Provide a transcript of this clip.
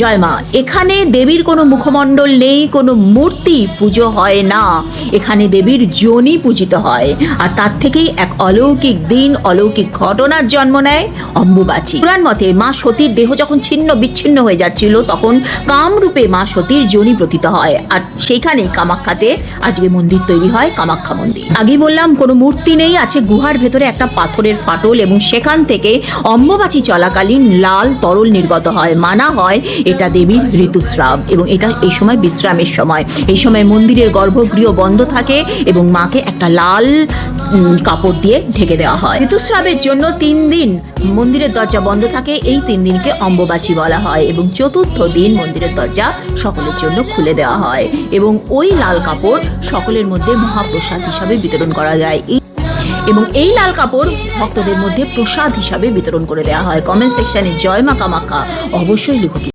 জয় মা, এখানে দেবীর কোনো মুখমণ্ডল নেই, কোনো মূর্তি পুজো হয় না। এখানে দেবীর যোনি পূজিত হয়, আর তার থেকেই এক অলৌকিক দিন, অলৌকিক ঘটনার জন্ম নেয় অম্বুবাচী। পুরাণ মতে মা সতীর দেহ যখন ছিন্ন বিচ্ছিন্ন হয়ে যাচ্ছিল, তখন কামরূপে মা সতীর যোনি প্রতীত হয়। আর সেইখানে কামাখ্যাতে আজকে মন্দির তৈরি হয়, কামাখ্যা মন্দির। আগেই বললাম, কোনো মূর্তি নেই, আছে গুহার ভেতরে একটা পাথরের ফাটল এবং সেখান থেকে অম্বুবাচী চলাকালীন লাল তরল নির্গত হয়, মানা হয় এটা দেবীর ঋতুস্রাব এবং এটা এই সময় বিশ্রামের সময়। এই সময় মন্দিরের গর্ভগৃহ বন্ধ থাকে এবং মাকে একটা লাল কাপড় দিয়ে ঢেকে দেওয়া হয়। ঋতুস্রাবের জন্য তিন দিন মন্দিরের দরজা বন্ধ থাকে। এই তিন দিনকে অম্বুবাচী বলা হয় এবং চতুর্থ দিন মন্দিরের দরজা সকলের জন্য খুলে দেওয়া হয় এবং ওই লাল কাপড় সকলের মধ্যে মহাপ্রসাদ হিসাবে বিতরণ করা যায়। এবং এই লাল কাপড় ভক্তদের মধ্যে প্রসাদ হিসাবে বিতরণ করে দেওয়া হয়। কমেন্ট সেকশনে জয় মা কামাখ্যা অবশ্যই লিখো